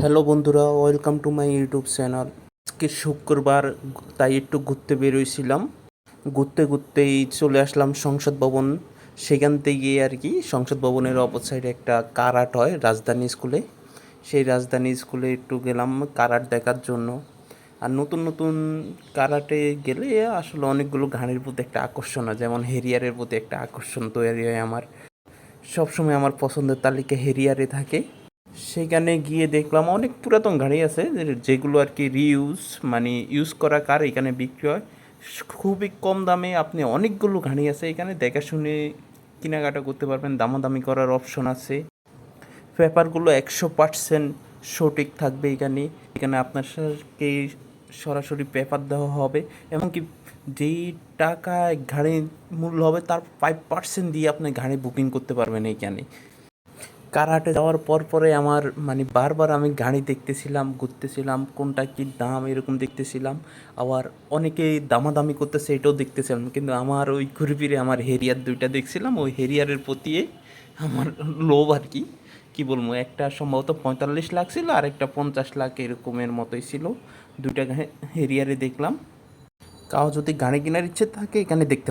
Hello বন্ধুরা, welcome to my YouTube channel. আজকে শুক্রবার, তাই একটু ঘুরতে বেরোইছিলাম। ঘুরতে ঘুরতেই চলে আসলাম সংসদ ভবন। সেখান থেকে আর কি, সংসদ ভবনের অপর সাইডে একটা কারাট হয় রাজধানী স্কুলে। সেই রাজধানী স্কুলে একটু গেলাম কারাট দেখার জন্য। আর নতুন নতুন কারাটে গেলে আসলে অনেকগুলো গানের প্রতি একটা আকর্ষণ হয়। যেমন হেরিয়ারের প্রতি একটা আকর্ষণ তৈরি হয় আমার। সবসময় আমার পছন্দের তালিকা হেরিয়ারে থাকে। সেখানে গিয়ে দেখলাম অনেক পুরাতন গাড়ি আছে যেগুলো আর কি রিউজ মানে ইউজ করা কার এখানে বিক্রি হয়। খুবই কম দামে আপনি অনেকগুলো গাড়ি আছে এখানে, দেখা শুনে কেনাকাটা করতে পারবেন, দামাদামি করার অপশন আছে। পেপারগুলো একশো পার্সেন্ট সঠিক থাকবে এখানে এখানে আপনার সাথে সরাসরি পেপার দেওয়া হবে, এমনকি যেই টাকা গাড়ির মূল্য হবে তার ফাইভ পার্সেন্ট দিয়ে আপনি গাড়ি বুকিং করতে পারবেন এইখানে কারাটে যাওয়ার পর পরে আমার মানে বারবার আমি গাড়ি দেখতেছিলাম, ঘুরতেছিলাম, কোনটা কি দাম এরকম দেখতেছিলাম। আবার অনেকেই দামাদামি করতেছে, এটাও দেখতেছিলাম। কিন্তু আমার ওই ঘুরে ফিরে আমার হেরিয়ার দুইটা দেখছিলাম, ওই হেরিয়ারের প্রতি আমার লোভ আর কি। কি বলব, একটা সম্ভবত পঁয়তাল্লিশ লাখ ছিল, আর একটা পঞ্চাশ লাখ এরকমের মতোই ছিল। দুইটা হেরিয়ারে দেখলাম। কাউ যদি গাড়ি কেনার ইচ্ছে থাকে, এখানে দেখতে